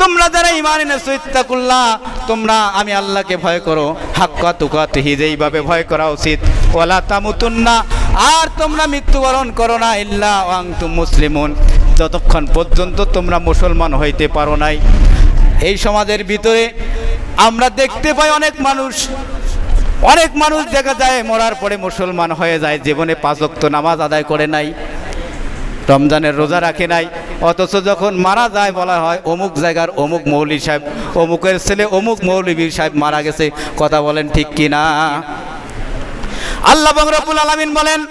তোমরা যারা ইমান এনেছো তোমরা আমি আল্লাহকে ভয় করো। হাক্কা তুকাতিহি যেইভাবে ভয় করা উচিত। ওয়ালা তামুতুন্না, আর তোমরা মৃত্যুবরণ করো না, ইল্লা ওয়াংতুম মুসলিমুন। যতক্ষণ পর্যন্ত তোমরা মুসলমান হইতে পারো নাই। এই সমাজের ভিতরে আমরা দেখতে পাই অনেক মানুষ। অনেক মানুষ দেখা যায়, মরার পরে মুসলমান হয়ে যায়, জীবনে পাঁচ ওয়াক্ত নামাজ আদায় করে নাই, রমজানের রোজা রাখে নাই। অথচ যখন মারা যায় বলা হয় অমুক জায়গার অমুক মৌলী সাহেব অমুকের ছেলে অমুক মৌলবী সাহেব মারা গেছে কথা বলেন ঠিক কি না আল্লাহ রব্বুল আলামিন বলেন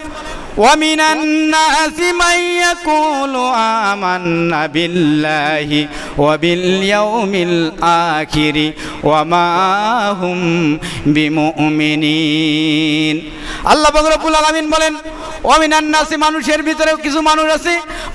ومن الناس من يقول آمنا بالله وباليوم الآخر وما هم بمؤمنين আল্লাহ রব্বুল আলামিন বলেন অমিনান নাসি মানুষের ভিতরেও কিছু মানুষ আছে।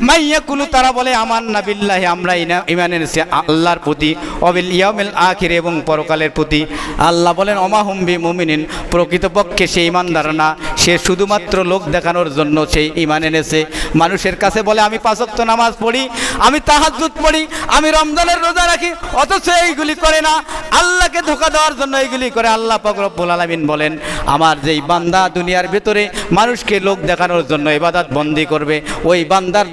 মাইয়া কুলু, তারা বলে আমার না বিল্লাহি, আমরা ইমান এনেছি। আল্লাহর প্রতি, অবিল ইয়াউমিল আখির এবং পরকালের প্রতি। আল্লাহ বলেন অমাহুম বি মুমিনিন প্রকৃতপক্ষে সে ইমানদার না। সে শুধুমাত্র লোক দেখানোর জন্য সেই ইমান এনেছে। মানুষের কাছে বলে, আমি পাঁচক্ত নামাজ পড়ি, আমি তাহাজ্জুদ পড়ি, আমি রমজানের রোজা রাখি, অথচ এইগুলি করে না। আল্লাহকে ধোকা দেওয়ার জন্য এইগুলি করে আল্লাহ পাক রব্বুল আলামিন বলেন, আমার যেই বান্দা দুনিয়ার ভেতরে মানুষকে লোক দেখানোর জন্য ইবাদত বন্দি করবে। ওই বান্দার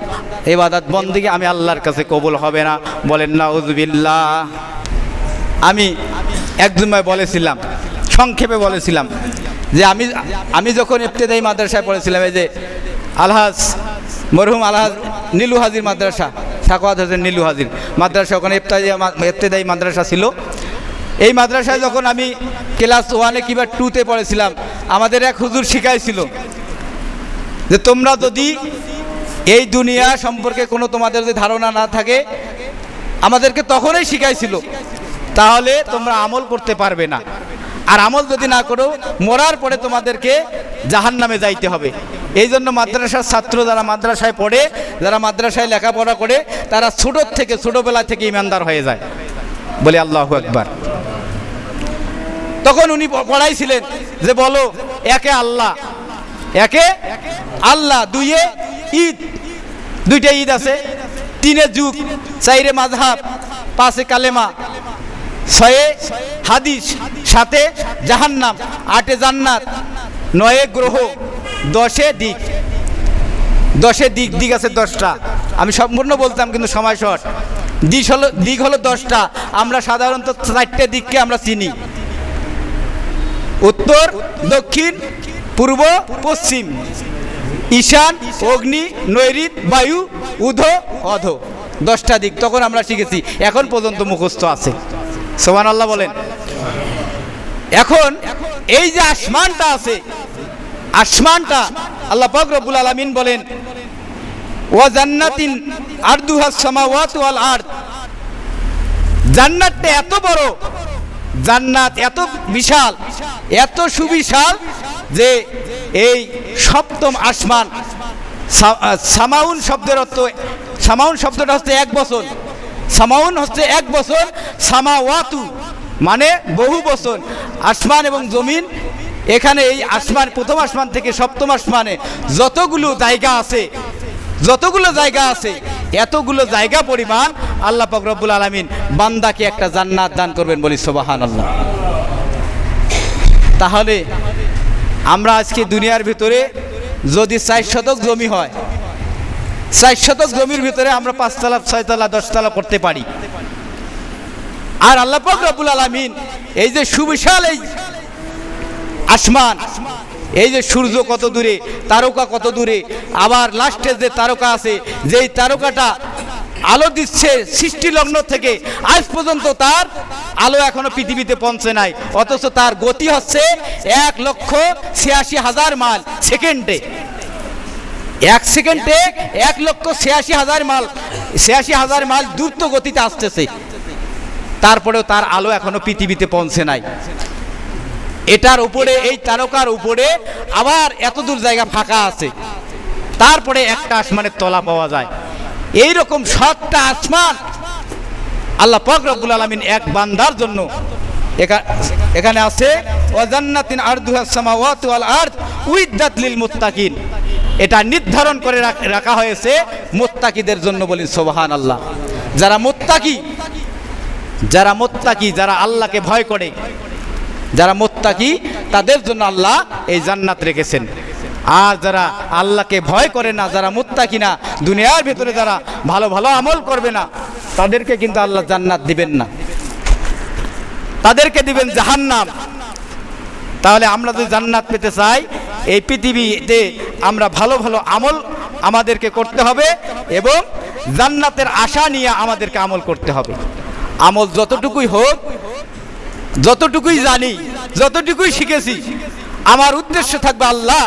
ইবাদত বন্দিকে আমি আল্লাহর কাছে কবুল হবে না। বলেন না উজবিল্লাহ আমি একজনভাবে বলেছিলাম, সংক্ষেপে বলেছিলাম যে আমি আমি যখন ইফতেদাই মাদ্রাসায় পড়েছিলাম, এই যে আলহাজ, মরহুম আলহাজ, নীলু হাজির মাদ্রাসা, সাকওয়াত হোসেন নীলু হাজির মাদ্রাসা, ওখানে ইফতাদি ইফতেদাই মাদ্রাসা ছিল। এই মাদ্রাসায় যখন আমি ক্লাস ওয়ানে কিংবা টুতে পড়েছিলাম, আমাদের এক হুজুর শিখাইছিল যে তোমরা যদি এই দুনিয়া সম্পর্কে কোনো তোমাদের যদি ধারণা না থাকে, আমাদেরকে তখনই শিখাইছিল, তাহলে তোমরা আমল করতে পারবে না। আর আমল যদি না করো, মরার পরে তোমাদেরকে জাহান নামে যাইতে হবে। এই জন্য মাদ্রাসার ছাত্র যারা মাদ্রাসায় পড়ে, যারা মাদ্রাসায় লেখাপড়া করে, তারা ছোটোর থেকে, ছোটোবেলা থেকে ইমানদার হয়ে যায়। বলে আল্লাহ একবার তখন উনি পড়াইছিলেন যে বলো, একে আল্লাহ একে? আল্লাহ, দুইয়ে ঈদ। দুইটা ঈদ আছে। তিনে যুগ, চাইরে মাঝহাব পাঁচে কালেমা। ছয়ে হাদিস, সাতে জাহান্নাম, আটে জান্নাত, নয়ে গ্রহ, দশে দিক। দশে দিক দিক আছে দশটা। আমি সম্পূর্ণ বলতাম, কিন্তু সময় শর্ট। দিক হলো দিক হলো দশটা। আমরা সাধারণত চারটে দিককে আমরা চিনি। উত্তর, দক্ষিণ পূর্ব, পশ্চিম। ঈশান, অগ্নি নৈরিত বায়ু উধ অধ। দশটা দিক, তখন আমরা শিখেছি। এখন পর্যন্ত মুখস্থ আছে। সোমান আল্লাহ বলেন। এখন এই যে আসমানটা আছে, আসমানটা আল্লাহ রব্বুল আলামিন বলেন, ওয়া জান্নাতিন আরদুহাস সামাওয়াত ওয়াল আরদ। জান্নাতটা এত বড়, জান্নাত এত বিশাল, এত সুবিশাল যে এই সপ্তম আসমান সামাউন শব্দের অর্থ, সামাউন শব্দটা হচ্ছে এক বছর সামাউন হচ্ছে এক বছর সামাওয়াতু মানে বহু বছর আসমান এবং জমিন, এখানে এই আসমান, প্রথম আসমান থেকে সপ্তম আসমানে যতগুলো জায়গা আছে, যতগুলো জায়গা আছে, এতগুলো জায়গা পরিমাণ আল্লাহ পাক রব্বুল আলামিন বান্দাকে একটা জান্নাত দান করবেন বলি সোবাহান আল্লাহ তাহলে আমরা আজকে দুনিয়ার ভিতরে যদি চার শতক জমি হয় চার শতক জমির ভিতরে আমরা পাঁচতলা, ছয়তলা, দশতলা করতে পারি। আর আল্লাহ পাক রব্বুল আলামিন এই যে সুবিশাল এই আসমান, এই যে সূর্য কত দূরে, তারকা কত দূরে, আবার লাস্টে যে তারকা আছে, যেই তারকাটা আলো দিচ্ছে সৃষ্টি লগ্ন থেকে। আজ পর্যন্ত তার আলো এখনও পৃথিবীতে পৌঁছে নাই। অথচ তার গতি হচ্ছে এক লক্ষ ছিয়াশি হাজার মাইল সেকেন্ডে। এক সেকেন্ডে এক লক্ষ ছিয়াশি হাজার মাইল, ছিয়াশি হাজার মাইল দ্রুত গতিতে আসতেছে। তারপরেও তার আলো এখনও পৃথিবীতে পৌঁছে নাই। এটার উপরে, এই তারকার উপরে আবার এত দূর জায়গা ফাঁকা আছে। তারপরে একটা আসমানের তলা পাওয়া যায়। এই রকম সাতটা আসমান আল্লাহ পাক রব্বুল আলামিন এক বান্দার জন্য এখানে আছে ওয়াজান্নাতিন আরদুহাস সামাওয়াতু ওয়াল আরদ উইদ্দাত লিল মুত্তাকিন। এটা নির্ধারণ করে রাখা হয়েছে মুত্তাকিদের জন্য বলি, সুবহানাল্লাহ। যারা মুত্তাকি, যারা মোত্তাকি, যারা আল্লাহকে ভয় করে, যারা মোত্তাকি, তাদের জন্য আল্লাহ এই জান্নাত রেখেছেন। আর যারা আল্লাহকে ভয় করে না, যারা মুত্তাকি কিনা দুনিয়ার ভিতরে যারা ভালো ভালো আমল করবে না, তাদেরকে কিন্তু আল্লাহ জান্নাত দিবেন না। তাদেরকে দিবেন জাহান্নাম। তাহলে আমরা যদি জান্নাত পেতে চাই, এই পৃথিবীতে আমরা ভালো ভালো আমল আমাদেরকে করতে হবে এবং জান্নাতের আশা নিয়ে আমাদেরকে আমল করতে হবে। আমল যতটুকুই হোক, যতটুকুই জানি, যতটুকুই শিখেছি, আমার উদ্দেশ্য থাকবে আল্লাহ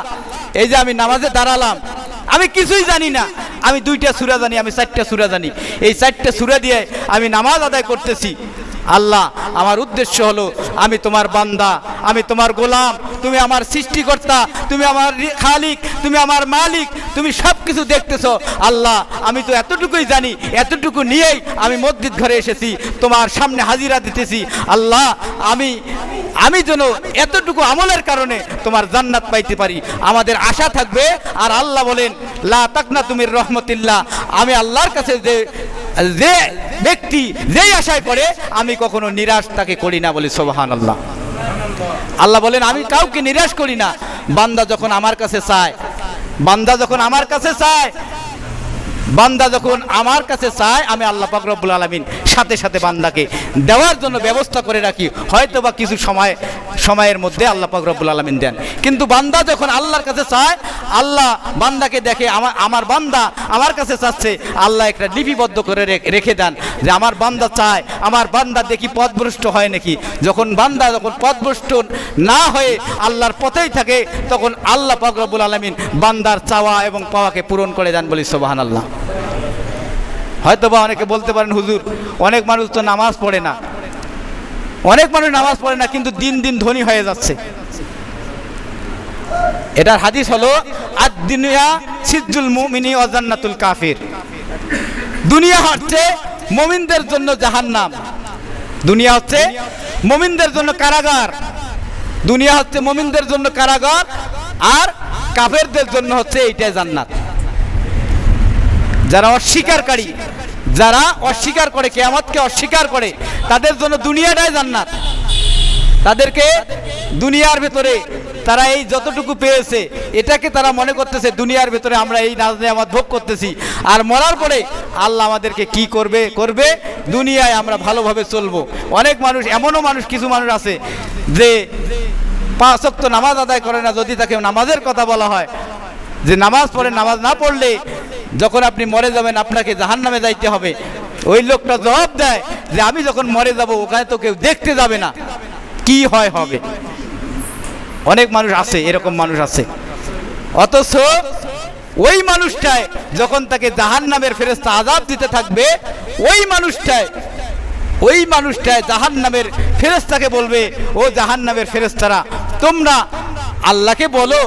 এই যে আমি নামাজে দাঁড়ালাম, আমি কিছুই জানি না। আমি দুইটা সুরা জানি, আমি চারটা সুরা জানি। এই চারটা সুরা দিয়ে আমি নামাজ আদায় করতেছি। আল্লাহ, আমার উদ্দেশ্য হলো, আমি তোমার বান্দা, আমি তোমার গোলাম, তুমি আমার সৃষ্টিকর্তা, তুমি আমার খালিক, তুমি আমার মালিক, তুমি সব কিছু দেখতেছ। আল্লাহ, আমি তো এতটুকুই জানি, এতটুকু নিয়েই আমি মসজিদ ঘরে এসেছি, তোমার সামনে হাজিরা দিতেছি। আল্লাহ, আমি আমি যেন এতটুকু আমলের কারণে তোমার জান্নাত পাইতে পারি। আমাদের আশা থাকবে, আর আল্লাহ বলেন, লা তাকনা তুমির রহমতিল্লাহ। আমি আল্লাহর কাছে যে যে ব্যক্তি যেই আশায় করে আমি কখনো নিরাশ তাকে করি না বলি সোবাহান আল্লাহ আল্লাহ বলেন, আমি কাউকে নিরাশ করি না। বান্দা যখন আমার কাছে চায়, বান্দা যখন আমার কাছে চায়, বান্দা যখন আমার কাছে চায়, আমি আল্লাহ পাক রব্বুল আলমিন সাথে সাথে বান্দাকে দেওয়ার জন্য ব্যবস্থা করে রাখি। হয়তো বা কিছু সময়, সময়ের মধ্যে আল্লাহ পাক রব্বুল আলমিন দেন। কিন্তু বান্দা যখন আল্লাহর কাছে চায়, আল্লাহ বান্দাকে দেখে আমার আমার বান্দা আমার কাছে চাচ্ছে, আল্লাহ একটা লিপিবদ্ধ করে রেখে দেন যে আমার বান্দা চায়, আমার বান্দা দেখি পথভ্রষ্ট হয় নাকি। যখন বান্দা যখন পথভ্রষ্ট না হয়ে আল্লাহর পথেই থাকে, তখন আল্লাহ পাক রব্বুল আলমিন বান্দার চাওয়া এবং পাওয়াকে পূরণ করে দেন বলি সোবাহান আল্লাহ হয়তো বা অনেকে বলতে পারেন, হুজুর, অনেক মানুষ তো নামাজ পড়ে না। অনেক মানুষ নামাজ পড়ে না, কিন্তু দিন দিন ধনী হয়ে যাচ্ছে। এটার হাদিস হলো আদ দুনিয়া সিজ্জুল মুমিনি অজান্নাতুল কাফির। দুনিয়া হচ্ছে মুমিনদের জন্য জাহান্নাম। দুনিয়া হচ্ছে মুমিনদের জন্য কারাগার। দুনিয়া হচ্ছে মুমিনদের জন্য কারাগার, আর কাফেরদের জন্য হচ্ছে এইটাই জান্নাত। যারা অস্বীকারী যারা অস্বীকার করে, কেয়ামতকে অস্বীকার করে, তাদের জন্য দুনিয়াটাই জান্নাত। তাদেরকে দুনিয়ার ভেতরে তারা এই যতটুকু পেয়েছে, এটাকে তারা মনে করতেছে, দুনিয়ার ভেতরে আমরা এই নাজ আমার ভোগ করতেছি। আর মরার পরে আল্লাহ আমাদেরকে কি করবে? করবে, দুনিয়ায় আমরা ভালোভাবে চলবো। অনেক মানুষ, এমনও মানুষ, কিছু মানুষ আছে যে পাঁচ নামাজ আদায় করে না, যদি তাকে নামাজের কথা বলা হয়। যে নামাজ পড়ে, নামাজ না পড়লে যখন আপনি মরে যাবেন, আপনাকে জাহান নামে যাইতে হবে। ওই লোকটা জবাব দেয় যে, আমি যখন মরে যাব, ওখানে তো কেউ দেখতে যাবে না। কি হয় হবে? অনেক মানুষ আছে, এরকম মানুষ আছে। অথচ ওই মানুষটায় যখন তাকে জাহান নামের ফেরেস্তা আজাব দিতে থাকবে, ওই মানুষটায় ওই মানুষটায় জাহান নামের ফেরেস্তাকে বলবে, ও জাহান নামের ফেরেস্তারা তোমরা আল্লাহকে বলো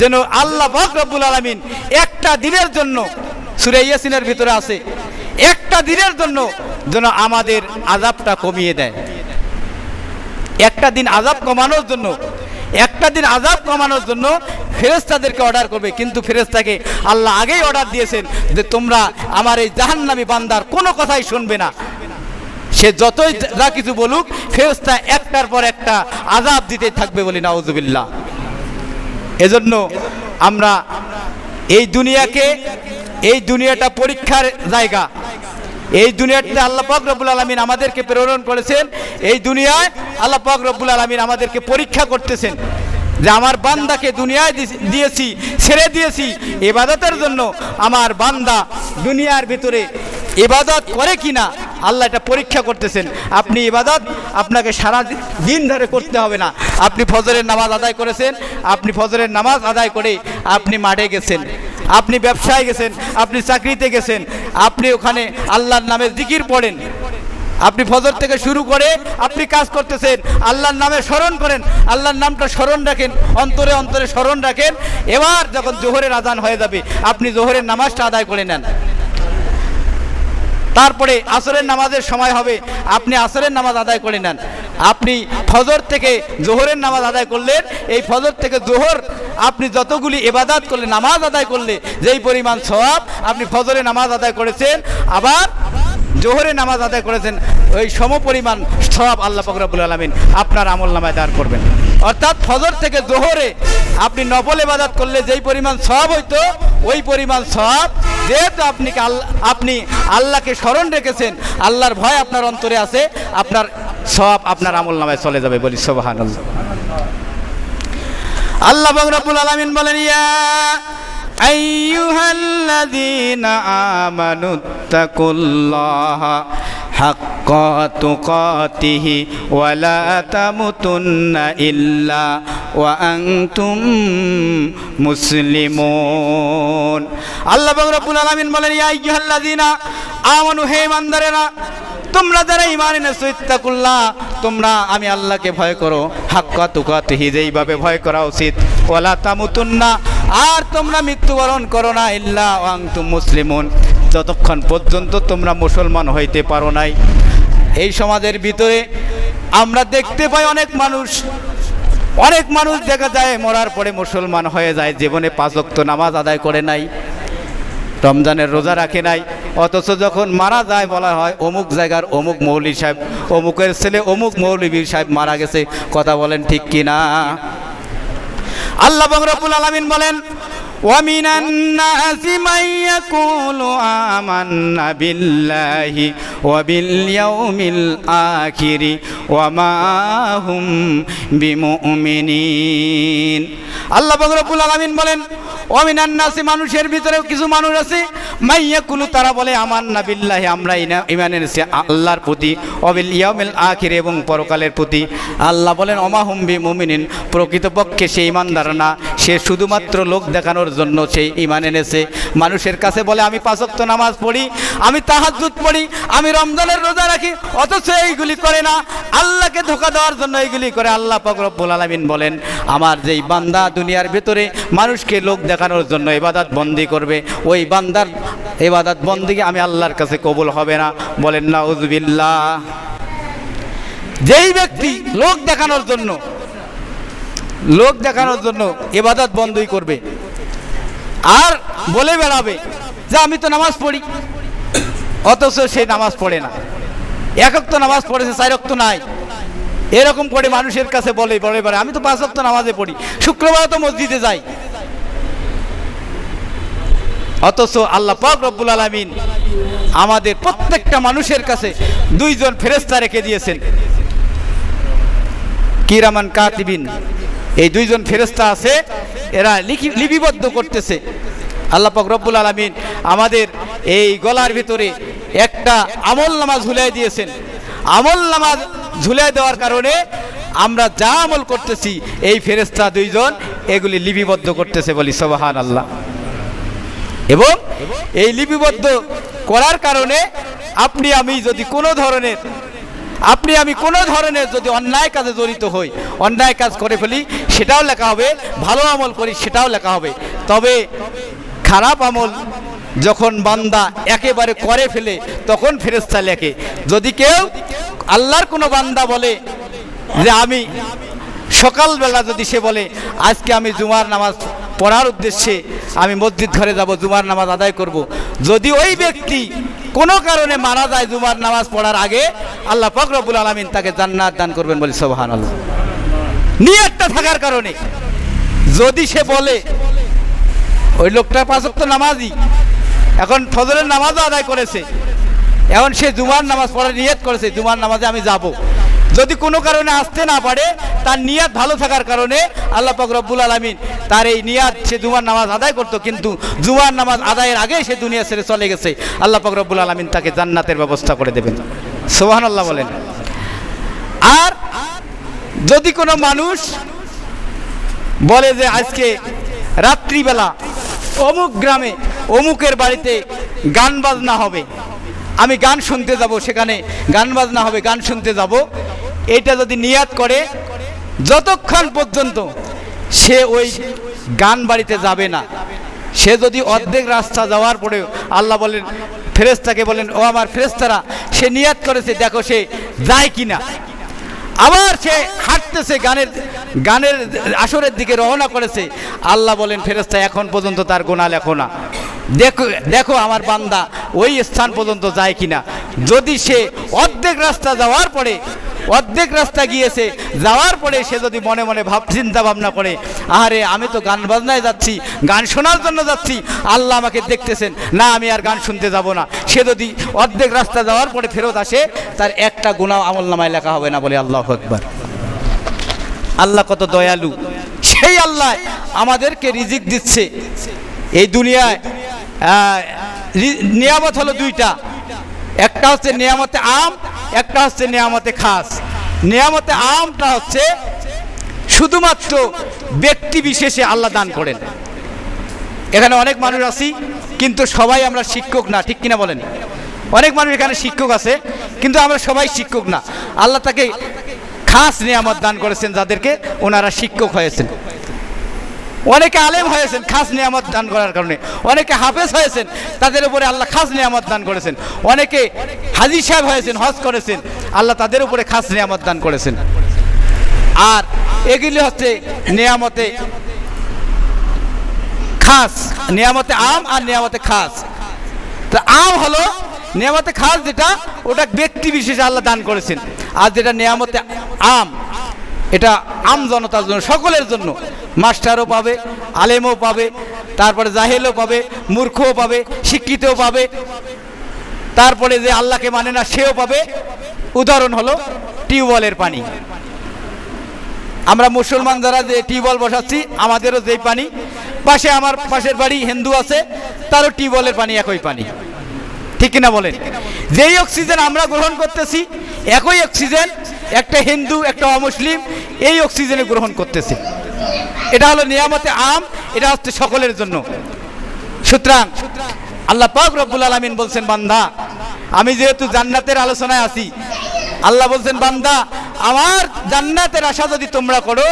যেন আল্লাহ রব্বুল আলামিন একটা দিনের জন্য, সুরে ইয়াসিনের ভিতরে আছে, একটা দিনের জন্য যেন আমাদের আজাবটা কমিয়ে দেয়। একটা দিন আজাব কমানোর জন্য, একটা দিন আজাব কমানোর জন্য ফেরেস্তাদেরকে অর্ডার করবে, কিন্তু ফেরেস্তাকে আল্লাহ আগেই অর্ডার দিয়েছেন যে তোমরা আমার এই জাহান্নামি বান্দার কোনো কথাই শুনবে না। সে যতই যা কিছু বলুক ফেরেস্তা একটার পর একটা আজাব দিতে থাকবে বলি নাউজুবিল্লাহ। এজন্য আমরা এই দুনিয়াকে, এই দুনিয়াটা পরীক্ষার জায়গা। এই দুনিয়াতে আল্লাহ পাক রব্বুল আলমিন আমাদেরকে প্রেরণ করেছেন। এই দুনিয়ায় আল্লাহ পাক রব্বুল আলমিন আমাদেরকে পরীক্ষা করতেছেন। যে আমার বান্দাকে দুনিয়ায় দিয়েছি, ছেড়ে দিয়েছি, এবাদতের জন্য আমার বান্দা দুনিয়ার ভিতরে ইবাদত করে কিনা আল্লাহ এটা পরীক্ষা করতেছেন। আপনি ইবাদত, আপনাকে সারা দিন ধরে করতে হবে না। আপনি ফজরের নামাজ আদায় করেছেন, আপনি ফজরের নামাজ আদায় করে আপনি মাঠে গেছেন। আপনি ব্যবসায় গেছেন, আপনি চাকরিতে গেছেন, আপনি ওখানে আল্লাহর নামে জিকির পড়েন। আপনি ফজর থেকে শুরু করে আপনি কাজ করতেছেন, আল্লাহর নামে স্মরণ করেন, আল্লাহর নামটা স্মরণ রাখেন, অন্তরে অন্তরে স্মরণ রাখেন। এবার যখন জোহরের আদান হয়ে যাবে, আপনি জোহরের নামাজটা আদায় করে নেন। তারপরে আসরের নামাজের সময় হবে। আপনি আসরের নামাজ আদায় করে নেন। আপনি ফজর থেকে জোহরের নামাজ আদায় করলেন। এই ফজর থেকে জোহর আপনি যতগুলি এবাদাত করলে, নামাজ আদায় করলে, যেই পরিমাণ সব আপনি ফজরে নামাজ আদায় করেছেন, আবার জোহরে নামাজ আদায় করেছেন, ওই সম পরিমাণ সওয়াব আল্লাহ ফকরাবুল আলমিন আপনার আমল নামায় দাঁড় করবেন। অর্থাৎ ফজর থেকে জোহরে আপনি নবল এবাদাত করলে যেই পরিমাণ সব হইতো ওই পরিমাণ সব যেহেতু আপনি আপনি আল্লাহকে স্মরণ রেখেছেন, আল্লাহর ভয় আপনার অন্তরে আছে, আপনার সব আপনার আমল নামায় চলে যাবে বলি সোবাহান আল্লাহ বকরাবুল আলমিন বলেন, ইয়া আইয়ুহাল্লাযীনা আমানুত্তাকুল্লাহা হাক্কা তুকাতিহি ওয়া লা তামুতুন্না ইল্লা ওয়া আনতুম মুসলিমুন আল্লাহ রব্বুল আলামিন বলেন, ইয়া আইয়ুহাল্লাযীনা আমানু, হে ইমানদারেরা তোমরা যারা ইমান এনেছো, ইত্তাকুল্লাহ, তোমরা আমি আল্লাহকে ভয় করো। হাক্কা তুকাতিহি, যেইভাবে ভয় করা উচিত। ওয়ালা তামুতুন্না, আর তোমরা মৃত্যুবরণ করো না, ইল্লা ওয়া আনতুম মুসলিমুন। যতক্ষণ পর্যন্ত তোমরা মুসলমান হইতে পারো নাই। এই সমাজের ভিতরে আমরা দেখতে পাই অনেক মানুষ অনেক মানুষ দেখা যায়, মরার পরে মুসলমান হয়ে যায়, জীবনে পাঁচ ওয়াক্ত নামাজ আদায় করে নাই, রমজানের রোজা রাখে নাই, অথচ যখন মারা যায় বলা হয়, অমুক জায়গার অমুক মৌলী সাহেব, অমুকের ছেলে অমুক মৌলবীর সাহেব মারা গেছে, কথা বলেন ঠিক কিনা? আল্লাহ বকরবুল আলমিন বলেন ومن الناس من يقول آمنا بالله وباليوم الآخر وما هم بمؤمنين আল্লাহ বকরবুল আলমিন বলেন অমিনান নাসি মানুষের ভিতরেও কিছু মানুষ আছে মাইয়া কুলু তারা বলে আমার না বিল্লাহি আমরা ইনা- ইমানের সে আল্লাহর প্রতি অবিল ইয়ামিল আখির এবং পরকালের প্রতি আল্লাহ বলেন অমাহুম বি মুমিনিন প্রকৃতপক্ষে সে ইমানদার না সে শুধুমাত্র লোক দেখানোর জন্য সেই ইমান এনেছে। মানুষের কাছে বলে, আমি পাঁচক্ত নামাজ পড়ি, আমি তাহাজ্জুদ পড়ি, আমি রমজানের রোজা রাখি, অথচ এইগুলি করে না। আল্লাহকে ধোকা দেওয়ার জন্য এইগুলি করে আল্লাহ পাক রব্বুল আলামিন বলেন, আমার যেই বান্দা দুনিয়ার ভেতরে মানুষকে লোক দেখানোর জন্য ইবাদত বন্দি করবে, ওই বান্দার ইবাদত বন্দিকে আমি আল্লাহর কাছে কবুল হবে না। বলেন না উজবিল্লাহ যেই ব্যক্তি লোক দেখানোর জন্য লোক দেখানোর জন্য এবাদত বন্ধই করবে। আর বলে বেড়াবে যে আমি তো নামাজ পড়ি। অথচ সে নামাজ পড়ে না। একক তো নামাজ পড়েছে চারক তো নাই। এরকম করে মানুষের কাছে বলে বলে বেড়ায়, আমি তো পাঁচ তো নামাজে পড়ি। শুক্রবার তো মসজিদে যাই। অথচ আল্লাহ পাক রব্বুল আলমিন আমাদের প্রত্যেকটা মানুষের কাছে দুইজন ফেরেস্তা রেখে দিয়েছেন। কিরামান কাতিবিন। এই দুইজন ফেরেস্তা আছে, এরা লিখি, লিপিবদ্ধ করতেছে। আল্লাহ পাক রব্বুল আলমিন আমাদের এই গলার ভিতরে একটা আমল নামাজ ঝুলাই দিয়েছেন। আমল নামাজ ঝুলাই দেওয়ার কারণে আমরা যা আমল করতেছি, এই ফেরেস্তা দুইজন এগুলি লিপিবদ্ধ করতেছে বলি সবাহান আল্লাহ এবং এই লিপিবদ্ধ করার কারণে আপনি, আমি যদি কোনো ধরনের আপনি, আমি কোনো ধরনের যদি অন্যায় কাজে জড়িত হই, অন্যায় কাজ করে ফেলি, সেটাও লেখা হবে, ভালো আমল করি, সেটাও লেখা হবে তবে খারাপ আমল যখন বান্দা একেবারে করে ফেলে, তখন ফেরেস্তা লেখে যদি কেউ আল্লাহর কোনো বান্দা বলে যে আমি সকালবেলা যদি সে বলে, আজকে আমি জুমার নামাজ পড়ার উদ্দেশ্যে আমি মসজিদ ঘরে যাব, জুমার নামাজ আদায় করব। যদি ওই ব্যক্তি কোনো কারণে মারা যায় জুমার নামাজ পড়ার আগে, আল্লাহ ফকরবুল আলমিন তাকে জান্নাত দান করবেন বলে সোহান আল্লাহ নিয়তটা থাকার কারণে। যদি সে বলে, ওই লোকটার পাঁচক তো নামাজই এখন ফজরের নামাজও আদায় করেছে, এখন সে জুমার নামাজ পড়ার নিয়ত করেছে, জুমার নামাজে আমি যাব। যদি কোনো কারণে আসতে না পারে, তার নিয়াত ভালো থাকার কারণে আল্লাহ পাক রব্বুল আলমিন তার এই নিয়াত সে জুমার নামাজ আদায় করতো, কিন্তু জুমার নামাজ আদায়ের আগে সে দুনিয়া ছেড়ে চলে গেছে। আল্লাহ পাক রব্বুল আলমিন তাকে জান্নাতের ব্যবস্থা করে দেবেন। সোহান আল্লাহ বলেন। আর যদি কোনো মানুষ বলে যে আজকে রাত্রিবেলা অমুক গ্রামে অমুকের বাড়িতে গান বাজনা হবে আমি গান শুনতে যাব, সেখানে গান বাজনা হবে, গান শুনতে যাব। এটা যদি নিয়াত করে, যতক্ষণ পর্যন্ত সে ওই গান বাড়িতে যাবে না, সে যদি অর্ধেক রাস্তা যাওয়ার পরেও আল্লাহ বলেন ফেরেস্তাকে বলেন, ও আমার ফেরেস্তারা সে নিয়াত করেছে, দেখো সে যায় কিনা। আবার সে হাঁটতেছে, গানের গানের আসরের দিকে রওনা করেছে। আল্লাহ বলেন ফেরেস্তা এখন পর্যন্ত তার গোনা লেখো না। দেখো দেখো আমার বান্দা, ওই স্থান পর্যন্ত যায় কিনা। যদি সে অর্ধেক রাস্তা যাওয়ার পরে, অর্ধেক রাস্তা গিয়েছে, যাওয়ার পরে সে যদি মনে মনে ভাব, চিন্তা ভাবনা করে আরে আমি তো গান বাজনায় যাচ্ছি, গান শোনার জন্য যাচ্ছি, আল্লাহ আমাকে দেখতেছেন, না, আমি আর গান শুনতে যাব না। সে যদি অর্ধেক রাস্তা যাওয়ার পরে ফেরত আসে, তার একটা গুণা আমল নামায় লেখা হবে না বলে আল্লাহ একবার আল্লাহ কত দয়ালু। সেই আল্লাহ আমাদেরকে রিজিক দিচ্ছে। এই দুনিয়ায় নিয়ামত হলো দুইটা। একটা হচ্ছে নিয়ামতে আম, একটা হচ্ছে নিয়ামতে খাস। নিয়ামতে আমটা হচ্ছে শুধুমাত্র ব্যক্তি বিশেষে আল্লাহ দান করেন। এখানে অনেক মানুষ আছি, কিন্তু সবাই আমরা শিক্ষক না, ঠিক কিনা বলেন? অনেক মানুষ এখানে শিক্ষক আছে, কিন্তু আমরা সবাই শিক্ষক না। আল্লাহ তাকে খাস নিয়ামত দান করেছেন যাদেরকে ওনারা শিক্ষক হয়েছেন। অনেকে আলেম হয়েছেন, খাস নিয়ামত দান করার কারণে। অনেকে হাফেজ হয়েছেন, তাদের উপরে আল্লাহ খাস নিয়ামত দান করেছেন। অনেকে হাজি সাহেব হয়েছেন, হজ করেছেন, আল্লাহ তাদের উপরে খাস নিয়ামত দান করেছেন। আর এগুলি হচ্ছে নিয়ামতে খাস, নিয়ামতে আম আর নিয়ামতে খাস। তা আম হলো নিয়ামতে খাস যেটা, ওটা ব্যক্তি বিশেষে আল্লাহ দান করেছেন। আর যেটা নিয়ামতে আম এটা আম জনতার জন্য, সকলের জন্য। মাস্টারও পাবে, আলেমও পাবে, তারপরে জাহেলও পাবে, মূর্খও পাবে, শিক্ষিতও পাবে। তারপরে যে আল্লাহকে মানে না, সেও পাবে। উদাহরণ হলো টিউবওয়েলের পানি। আমরা মুসলমান যারা যে টিউবওয়েল বসাচ্ছি, আমাদেরও যেই পানি। পাশে আমার পাশের বাড়ি হিন্দু আছে, তারও টিউবওয়েলের পানি, একই পানি। ঠিক কিনা বলেন? যেই অক্সিজেন আমরা গ্রহণ করতেছি, একই অক্সিজেন একটা হিন্দু, একটা অমুসলিম, এই অক্সিজেনে গ্রহণ করতেছে। এটা হলো নিয়ামতে আম, এটা হচ্ছে সকলের জন্য। সুতরাং, আল্লাহ পাক রব্বুল আলমিন বলছেন, বান্দা, আমি যেহেতু জান্নাতের আলোচনায় আছি, আল্লাহ বলছেন, বান্দা, আমার জান্নাতের আশা যদি তোমরা করো,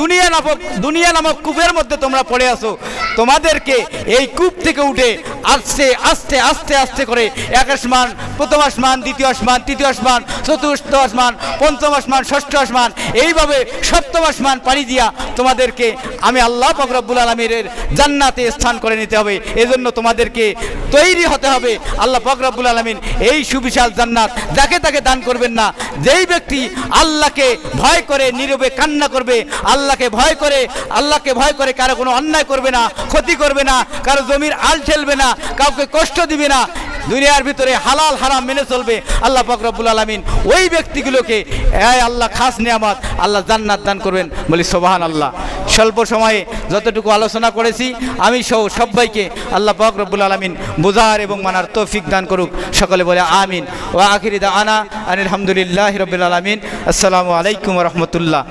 দুনিয়া নামক দুনিয়া নামক কূপের মধ্যে তোমরা পড়ে আসো তোমাদেরকে এই কূপ থেকে উঠে আস্তে আস্তে আস্তে আস্তে করে এক আসমান প্রথম আসমান দ্বিতীয় আসমান তৃতীয় আসমান চতুর্থ আসমান পঞ্চম আসমান ষষ্ঠ আসমান এইভাবে সপ্তম আসমান পাড়ি দিয়া তোমাদেরকে আমি আল্লাহ ফকরবুল আলমীর জান্নাতে স্থান করে নিতে হবে। এজন্য তোমাদেরকে তৈরি হতে হবে আল্লাহ ফকরবুল আলমিন এই সুবিশাল জান্নাত। যাকে তাকে দান করবেন না, যেই ব্যক্তি আল্লাহকে ভয় করে, নীরবে কান্না করবে, আল্লাহকে ভয় করে, আল্লাহকে ভয় করে কারও কোনো অন্যায় করবে না ক্ষতি করবে না, কারও জমির আল ঠেলবে না, কাউকে কষ্ট দিবে না। দুনিয়ার ভিতরে হালাল হারাম মেনে চলবে। আল্লাহ ফকরবুল আলমিন ওই ব্যক্তিগুলোকে, এই আল্লাহ, খাস নিয়ামত, আল্লাহ জান্নাত দান করবেন। বলি সোবাহান আল্লাহ স্বল্প সময়ে যতটুকু আলোচনা করেছি, আমি সহ সবাইকে আল্লাহ পাক রব্বুল আলমিন বোঝার এবং মানার তৌফিক দান করুক। সকলে বলে, আমিন। ও আখিরিদা আনা আনিল হামদুলিল্লাহ রবিল আলমিন। আসসালামু আলাইকুম রহমতুল্লাহ।